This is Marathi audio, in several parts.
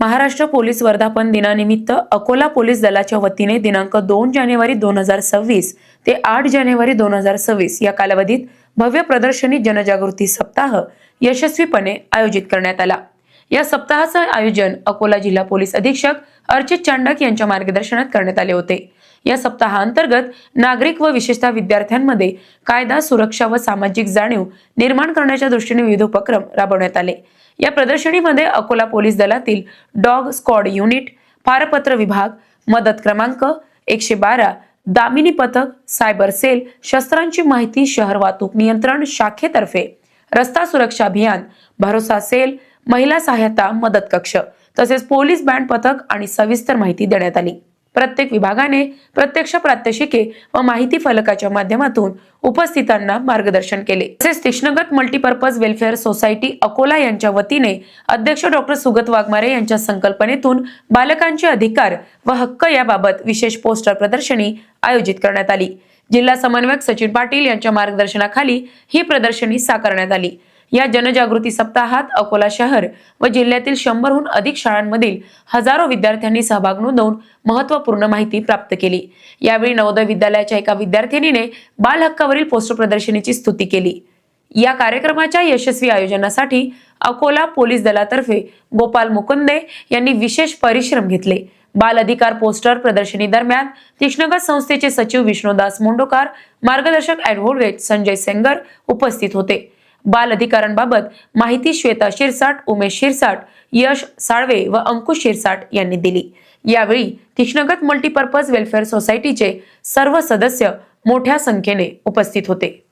महाराष्ट्र पोलीस वर्धापन दिनानिमित्त अकोला पोलीस दलाच्या वतीने दिनांक दोन जानेवारी दोन हजार सव्वीस ते आठ जानेवारी दोन हजार सव्वीस या कालावधीत भव्य प्रदर्शनी जनजागृती सप्ताह यशस्वीपणे आयोजित करण्यात आला. या सप्ताहाचं आयोजन अकोला जिल्हा पोलीस अधीक्षक अर्चित चांडक यांच्या मार्गदर्शनात करण्यात आले होते. या सप्ताहांतर्गत नागरिक व विशेषतः विद्यार्थ्यांमध्ये कायदा सुरक्षा व सामाजिक जाणीव निर्माण करण्याच्या दृष्टीने विविध उपक्रम राबवण्यात आले. या प्रदर्शनीमध्ये अकोला पोलीस दलातील डॉग स्क्वॉड युनिट पारपत्र विभाग मदत क्रमांक एकशे बारा दामिनी पथक सायबर सेल शस्त्रांची माहिती शहर वाहतूक नियंत्रण शाखेतर्फे रस्ता सुरक्षा अभियान भरोसा सेल महिला सहायता मदत कक्ष तसेच पोलीस बँड पथक आणि सविस्तर माहिती देण्यात आली. प्रत्येक विभागाने प्रत्यक्ष प्रात्यक्षिके व माहिती फलकाच्या माध्यमातून उपस्थितांना मार्गदर्शन केले. तसेच तीक्ष्णगत मल्टीपर्पज वेलफेअर सोसायटी अकोला यांच्या वतीने अध्यक्ष डॉक्टर सुगत वाघमारे यांच्या संकल्पनेतून बालकांचे अधिकार व हक्क याबाबत विशेष पोस्टर प्रदर्शनी आयोजित करण्यात आली. जिल्हा समन्वयक सचिन पाटील यांच्या मार्गदर्शनाखाली ही प्रदर्शनी साकारण्यात आली. या जनजागृती सप्ताहात अकोला शहर व जिल्ह्यातील शंभरहून अधिक शाळांमधील हजारो विद्यार्थ्यांनी सहभाग नोंदवून महत्त्वपूर्ण माहिती प्राप्त केली. यावेळी नवोदय विद्यालयाच्या एका विद्यार्थिनीने बाल हक्कावरील पोस्टर प्रदर्शनीची स्तुती केली. या कार्यक्रमाच्या यशस्वी आयोजनासाठी अकोला पोलीस दलातर्फे गोपाल मुकुंदे यांनी विशेष परिश्रम घेतले. बाल अधिकार पोस्टर प्रदर्शनी दरम्यान तीक्ष्णगत संस्थेचे सचिव विष्णुदास मुंडोकार मार्गदर्शक ऍडव्होकेट संजय सेंगर उपस्थित होते. बाल अधिकारांबाबत माहिती श्वेता शिरसाट उमेश शिरसाट यश साळवे व अंकुश शिरसाट यांनी दिली. यावेळी तीक्ष्णगत मल्टीपर्पज वेलफेअर सोसायटीचे सर्व सदस्य मोठ्या संख्येने उपस्थित होते.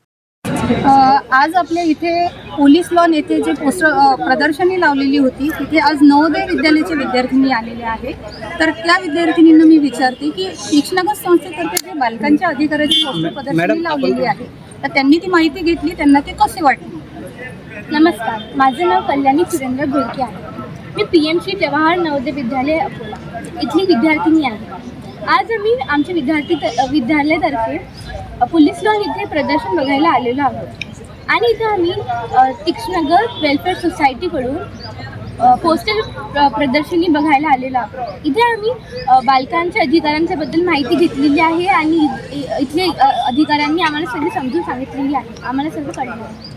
आज आपल्या इथे पोलीस लॉन येथे जे पोस्टर प्रदर्शनी लावलेली होती तिथे आज नवोदय विद्यालयाचे विद्यार्थिनी आलेले आहे तर त्या विद्यार्थिनींना मी विचारते की तीक्ष्णगत संस्थेतर्फे जे बालकांच्या अधिकाराची पोस्टर प्रदर्शनी लावलेली आहे तर त्यांनी ती माहिती घेतली त्यांना ते कसे वाटले? नमस्कार माझं नाव कल्याणी सुरेंद्र घोडके आहे. मी पी एम श्री जवाहर नवोदय विद्यालय अकोला इथली विद्यार्थिनी आहे. आज आम्ही आमच्या विद्यार्थी विद्यालयातर्फे पोलीस लॉन इथे प्रदर्शन बघायला आलेलो आहोत. आणि इथं आम्ही तीक्ष्णगर वेलफेअर सोसायटीकडून पोस्टर प्र- प्रदर्शनी बघायला आलेलो आहोत. इथे आम्ही बालकांच्या अधिकारांच्याबद्दल माहिती घेतलेली आहे आणि इथले अधिकाऱ्यांनी आम्हाला सगळी समजून सांगितलेली आहे. आम्हाला सगळं कळलं आहे.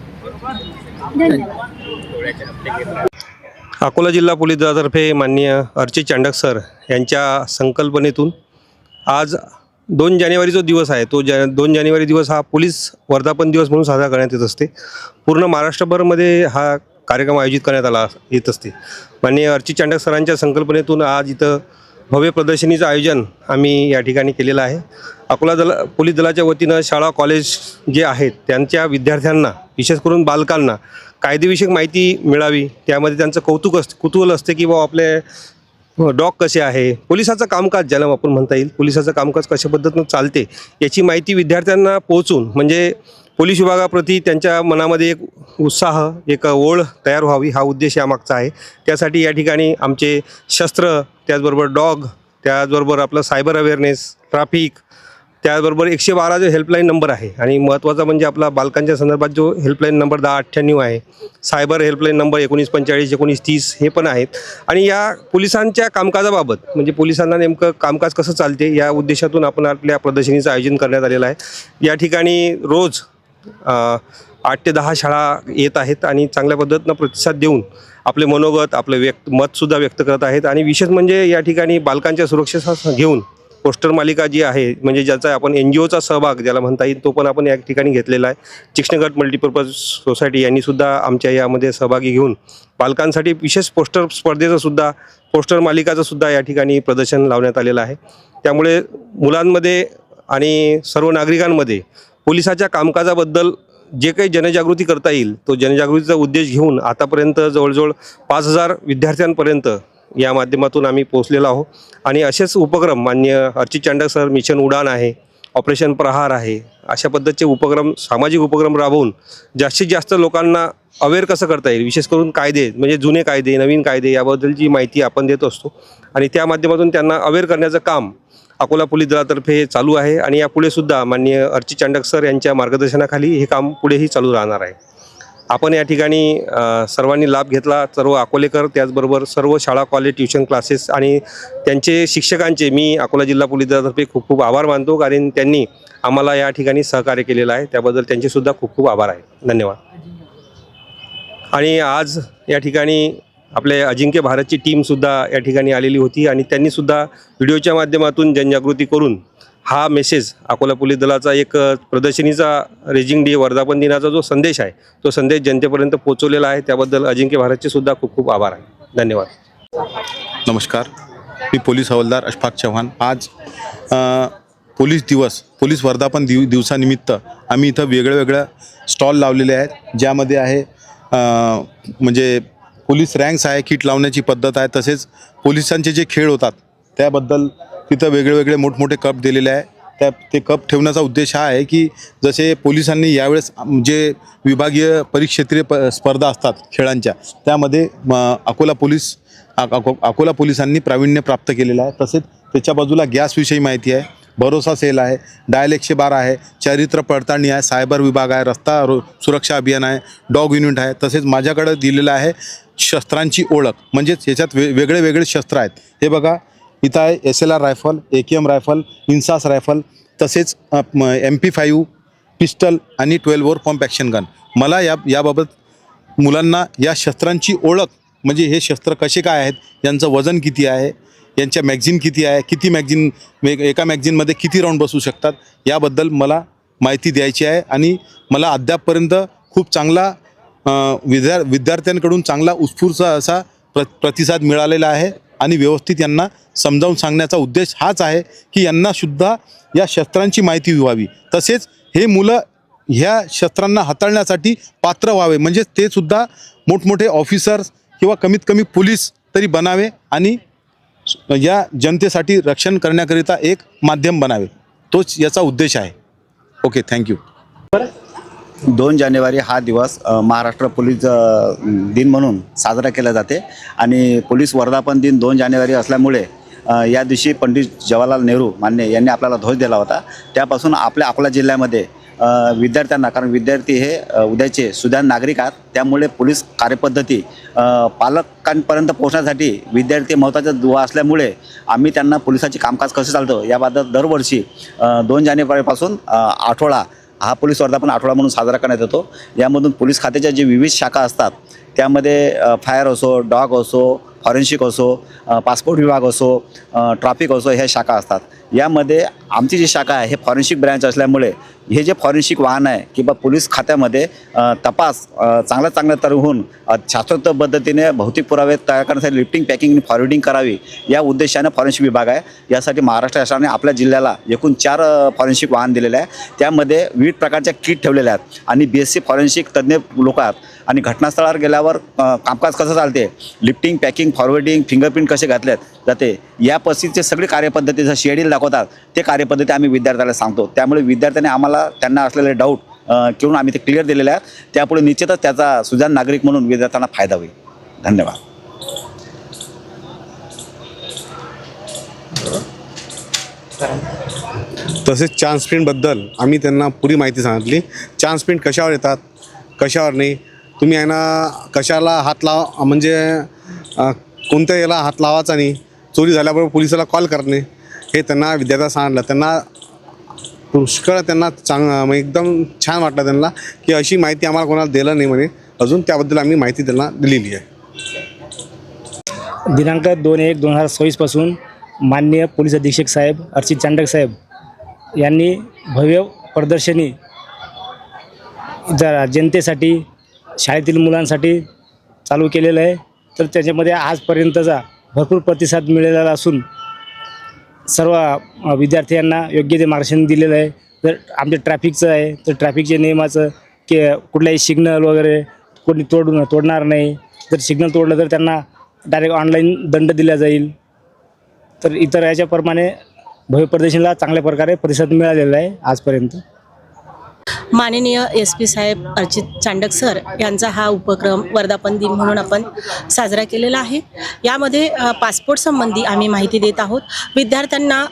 अकोला जिल्हा पोलीस दलातर्फे माननीय अर्चित चांडक सर यांच्या संकल्पनेतून आज दोन जानेवारी जो दिवस आहे. तो जा दोन जानेवारी दिवस हा पोलीस वर्धापन दिवस म्हणून साजरा करण्यात येत असते. पूर्ण महाराष्ट्रभरमध्ये हा कार्यक्रम आयोजित करण्यात आला येत असते. माननीय अर्चित चांडक सरांच्या संकल्पनेतून आज इथं भव्य प्रदर्शनीचं आयोजन आम्ही या ठिकाणी केलेलं आहे. अकोला दला पोलीस दलाच्या वतीनं शाळा कॉलेज जे आहेत त्यांच्या विद्यार्थ्यांना विशेष करून बालकांना कायदेविषयक माहिती मिळावी त्यामध्ये त्यांचं कौतुक असते कुतूहल असते की बाबा आपले डॉग कसे आहे? पोलिसाचं कामकाज ज्याला आपण म्हणता येईल पोलिसाचं कामकाज कशा पद्धतीनं चालते याची माहिती विद्यार्थ्यांना पोहोचून म्हणजे पोलीस विभागाप्रती त्यांच्या मनामध्ये एक उत्साह एक ओढ तयार व्हावी हा उद्देश यामागचा आहे. त्यासाठी या ठिकाणी आमचे शस्त्र त्याचबरोबर डॉग त्याचबरोबर आपलं सायबर अवेअरनेस ट्राफिक त्याचबरोबर एकशे बारा जो हेल्पलाईन नंबर आहे आणि महत्त्वाचा म्हणजे आपला बालकांच्या संदर्भात जो हेल्पलाईन नंबर दहा अठ्ठ्याण्णव आहे सायबर हेल्पलाईन नंबर एकोणीस पंचेचाळीस एकोणीस तीस हे पण आहेत. आणि या पोलिसांच्या कामकाजाबाबत म्हणजे पोलिसांना नेमकं कामकाज कसं चालते या उद्देशातून आपण आपल्या प्रदर्शनीचं आयोजन करण्यात आलेलं आहे. या ठिकाणी रोज आठ ते दहा शाळा येत आहेत आणि चांगल्या पद्धतीनं प्रतिसाद देऊन आपले मनोगत आपले व्यक्त मतसुद्धा व्यक्त करत आहेत. आणि विशेष म्हणजे या ठिकाणी बालकांच्या सुरक्षेचा घेऊन पोस्टर मालिका जी आहे म्हणजे ज्याचा आपण एन जी ओचा सहभाग ज्याला म्हणता येईल तो पण आपण या ठिकाणी घेतलेला आहे. चिक्ष्णगट मल्टीपर्पज सोसायटी यांनी सुद्धा आमच्या यामध्ये सहभागी घेऊन बालकांसाठी विशेष पोस्टर स्पर्धेचं सुद्धा पोस्टर मालिकाचं सुद्धा या ठिकाणी प्रदर्शन लावण्यात आलेलं आहे. त्यामुळे मुलांमध्ये आणि सर्व नागरिकांमध्ये पोलिसाच्या कामकाजाबद्दल जे काही जनजागृती करता येईल तो जनजागृतीचा उद्देश घेऊन आतापर्यंत जवळजवळ पाच हजार विद्यार्थ्यांपर्यंत या माध्यमातून आम्ही पोहोचलेलो आहोत. आणि असेच उपक्रम मान्य अर्चित चांडक सर मिशन उडान आहे ऑपरेशन प्रहार आहे अशा पद्धतीचे उपक्रम सामाजिक उपक्रम राबवून जास्तीत जास्त लोकांना अवेअर कसं करता येईल विशेष करून कायदे म्हणजे जुने कायदे नवीन कायदे याबद्दलची माहिती आपण देत असतो. आणि त्या माध्यमातून त्यांना अवेअर करण्याचं काम अकोला पोलीस दलातर्फे चालू आहे. आणि यापुढे सुद्धा माननीय अर्चित चांडक सर यांच्या मार्गदर्शनाखाली हे काम पुढेही चालू राहणार आहे. आपण या ठिकाणी सर्वांनी लाभ घेतला. सर्व अकोलेकर त्याचबरोबर सर्व शाळा कॉलेज ट्युशन क्लासेस आणि त्यांचे शिक्षकांचे मी अकोला जिल्हा पोलीस दलातर्फे खूप खूप आभार मानतो. कारण त्यांनी आम्हाला या ठिकाणी सहकार्य केलेलं आहे. त्याबद्दल त्यांचेसुद्धा खूप खूप आभार आहे. धन्यवाद. आणि आज या ठिकाणी आपले अजिंक्य भारतची टीमसुद्धा या ठिकाणी आलेली होती आणि त्यांनीसुद्धा व्हिडिओच्या माध्यमातून जनजागृती करून हा मेसेज अकोला पोलीस दलाचा एक प्रदर्शनीचा रेजिंग डे वर्धापन दिनाचा जो संदेश आहे तो संदेश जनतेपर्यंत पोहोचवलेला आहे. त्याबद्दल अजिंक्य भारतचे सुद्धा खूप खूप आभार आहे. धन्यवाद. नमस्कार. मी पोलीस हवालदार अशफाक चव्हाण. आज पोलीस दिवस पोलीस वर्धापन दिव दिवसानिमित्त आम्ही इथं वेगळ्या वेगळ्या स्टॉल लावलेले आहेत ज्यामध्ये आहे म्हणजे पोलीस रँक्स आहे किट लावण्याची पद्धत आहे तसेच पोलिसांचे जे खेळ होतात त्याबद्दल तिथं वेगळेवेगळे मोठमोठे कप दिलेले आहे. त्या ते कप ठेवण्याचा उद्देश हा आहे की जसे पोलिसांनी यावेळेस जे विभागीय परिक्षेत्रीय प स्पर्धा असतात खेळांच्या त्यामध्ये म, अकोला पोलीस अको अकोला पोलिसांनी प्रावीण्य प्राप्त केलेलं आहे. तसेच त्याच्या बाजूला गॅसविषयी माहिती आहे भरोसा सेल आहे डायल एकशे बारा आहे चारित्र पडताळणी आहे सायबर विभाग आहे रस्ता रो सुरक्षा अभियान आहे डॉग युनिट आहे तसेच माझ्याकडं दिलेलं आहे शस्त्रांची ओळख. म्हणजेच याच्यात वे वेगळे वेगळे शस्त्र आहेत. हे बघा इथं आहे S L R rifle A K M rifle INSAS rifle तसेच एम पी फाईव्ह पिस्टल आणि twelve or pump action gun मला या याबाबत मुलांना या शस्त्रांची ओळख म्हणजे हे शस्त्र कसे काय आहेत यांचं वजन किती आहे यांच्या मॅगझिन किती आहे किती मॅगझिन एका मॅगझिनमध्ये किती राऊंड बसू शकतात याबद्दल मला माहिती द्यायची आहे आणि मला अद्यापपर्यंत खूप चांगला विद्या विद्यार्थ्यांकडून चांगला उत्स्फूर्त असा प्र प्रतिसाद मिळालेला आहे. आणि व्यवस्थित यांना समजावून सांगण्याचा उद्देश हाच आहे की यांनासुद्धा या शस्त्रांची माहिती व्हावी. तसेच हे मुलं ह्या शस्त्रांना हाताळण्यासाठी पात्र व्हावे. म्हणजेच ते सुद्धा मोठमोठे ऑफिसर्स किंवा कमीत कमी पोलीस तरी बनावे आणि या जनतेसाठी रक्षण करण्याकरिता एक माध्यम बनावे. तोच याचा उद्देश आहे. ओके थँक्यू दोन जानेवारी हा दिवस महाराष्ट्र पोलीस दिन म्हणून साजरा केला जाते. आणि पोलीस वर्धापन दिन दोन जानेवारी असल्यामुळे या दिवशी पंडित जवाहरलाल नेहरू मान्य यांनी आपल्याला ध्वज दिला होता. त्यापासून आपल्या अकोला जिल्ह्यामध्ये विद्यार्थ्यांना कारण विद्यार्थी हे उद्याचे सुधार नागरिक आहेत. त्यामुळे पोलीस कार्यपद्धती पालकांपर्यंत पोहोचण्यासाठी विद्यार्थी महत्त्वाचा दुवा असल्यामुळे आम्ही त्यांना पोलिसाचे कामकाज कसं चालतं याबद्दल दरवर्षी दोन जानेवारीपासून आठवडा हा पोलीस वर्धापन आठवडा म्हणून साजरा करण्यात येतो. यामधून पोलीस खात्याच्या जे विविध शाखा असतात त्यामध्ये फायर असो डॉग असो फॉरेन्सिक असो पासपोर्ट विभाग असो ट्रॅफिक असो ह्या शाखा असतात. यामध्ये आमची जी शाखा आहे हे फॉरेन्सिक ब्रँच असल्यामुळे हे जे फॉरेन्सिक वाहन आहे किंवा पोलीस खात्यामध्ये तपास चांगल्या चांगल्या तर होऊन शास्त्रोक्त पद्धतीने भौतिक पुरावे तयार करण्यासाठी लिफ्टिंग पॅकिंग आणि फॉरवर्डिंग करावी या उद्देशाने फॉरेन्सिक विभाग आहे. यासाठी महाराष्ट्र शासनाने आपल्या जिल्ह्याला एकूण चार फॉरेन्सिक वाहन दिलेले आहे त्यामध्ये विविध प्रकारच्या किट ठेवलेल्या आहेत. आणि बी एस सी फॉरेन्सिक तज्ज्ञ लोक आहेत. आणि घटनास्थळावर गेल्यावर कामकाज कसं चालते? लिफ्टिंग पॅकिंग फॉरवर्डिंग फिंगरप्रिंट कसे घातल्यात जाते. या पद्धतीचे सगळी कार्यपद्धती जर शेड्यूल दाखवतात ते कार्यपद्धती आम्ही विद्यार्थ्याला सांगतो. त्यामुळे विद्यार्थ्यांनी आम्हाला त्यांना असलेले डाऊट किंवा आम्ही ते क्लिअर दिलेले आहेत. त्यापुढे निश्चितच त्याचा सुजाण नागरिक म्हणून विद्यार्थ्यांना फायदा होईल. धन्यवाद. तसेच चान्स प्रिंटबद्दल आम्ही त्यांना पुरी माहिती सांगितली. चान्स प्रिंट कशावर येतात कशावर नाही तुम्ही आहे ना कशाला हात लाव म्हणजे कोणत्या याला हात लावायचा नाही. चोरी झाल्याबरोबर पोलिसाला कॉल करणे हे त्यांना विद्यार्थ्याला सांगितलं. त्यांना पुष्कळ त्यांना चांग एकदम छान वाटलं त्यांना की अशी माहिती आम्हाला कोणाला दिलं नाही म्हणे. अजून त्याबद्दल आम्ही माहिती त्यांना दिलेली आहे. दिनांक दोन एक दोन हजार सव्वीसपासून माननीय पोलीस अधीक्षक साहेब अर्चित चांडक साहेब यांनी भव्य प्रदर्शनी जरा जनतेसाठी शाळेतील मुलांसाठी चालू केलेलं आहे. तर त्याच्यामध्ये आजपर्यंतचा भरपूर प्रतिसाद मिळालेला असून सर्व विद्यार्थ्यांना योग्य ते मार्गदर्शन दिलेलं आहे. जर आमच्या ट्रॅफिकचं आहे तर ट्रॅफिकच्या नियमाचं की कुठलाही सिग्नल वगैरे कोणी तोडून तोडणार नाही. जर सिग्नल तोडलं तर त्यांना डायरेक्ट ऑनलाईन दंड दिला जाईल. तर इतर याच्याप्रमाणे भव्य प्रदर्शनाला चांगल्या प्रकारे प्रतिसाद मिळालेला आहे आजपर्यंत. माननीय एस पी साहेब अर्चित चांडक सर यांचा हा उपक्रम वर्धापन दिन म्हणून आपण साजरा केलेला आहे. यामध्ये पासपोर्ट संबंधी आम्ही माहिती देत आहोत. विद्यार्थ्यांना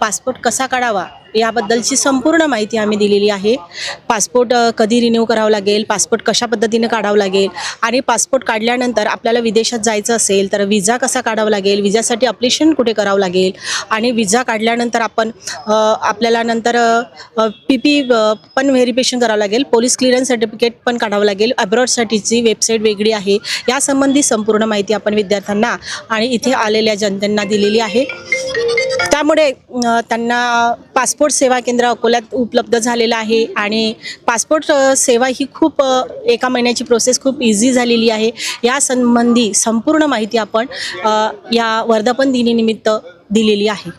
पासपोर्ट कसा काढावा याबद्दलची संपूर्ण माहिती आम्ही दिलेली आहे. पासपोर्ट कधी रिन्यू करावं लागेल पासपोर्ट कशा पद्धतीने काढावं लागेल आणि पासपोर्ट काढल्यानंतर आपल्याला विदेशात जायचं असेल तर विजा कसा काढावा लागेल विजासाठी अप्लिकेशन कुठे करावं लागेल आणि विजा काढल्यानंतर आपण आपल्याला नंतर पी पी पण व्हेरिफिकेशन करावं लागेल पोलीस क्लिअरन्स सर्टिफिकेट पण काढावं लागेल अब्रॉडसाठीची वेबसाईट वेगळी आहे. यासंबंधी संपूर्ण माहिती आपण विद्यार्थ्यांना आणि इथे आलेल्या जनतेंना दिलेली आहे. त्यामुळे त्यांना पासपोर्ट सेवा केंद्र अकोल्यात उपलब्ध झालेलं आहे आणि पासपोर्ट सेवा ही खूप एका महिन्याची प्रोसेस खूप इझी झालेली आहे. या संबंधी संपूर्ण माहिती आपण या वर्धापन दिनीनिमित्त दिलेली आहे.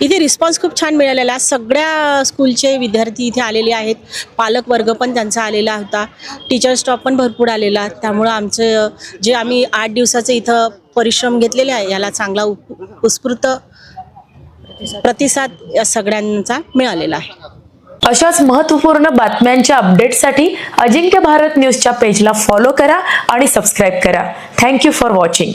इथे रिस्पॉन्स खूप छान मिळालेला सगळ्या स्कूलचे विद्यार्थी इथे आलेले आहेत. पालक वर्ग पण त्यांचा आलेला होता. टीचर स्टॉप पण भरपूर आलेला. त्यामुळं आमचं जे आम्ही आठ दिवसाचे इथं परिश्रम घेतलेले आहे याला चांगला उत्स्फूर्त प्रतिसाद या सगळ्यांचा मिळालेला आहे. अशाच महत्त्वपूर्ण बातम्यांच्या अपडेटसाठी अजिंक्य भारत न्यूजच्या पेजला फॉलो करा आणि सबस्क्राईब करा. Thank you for watching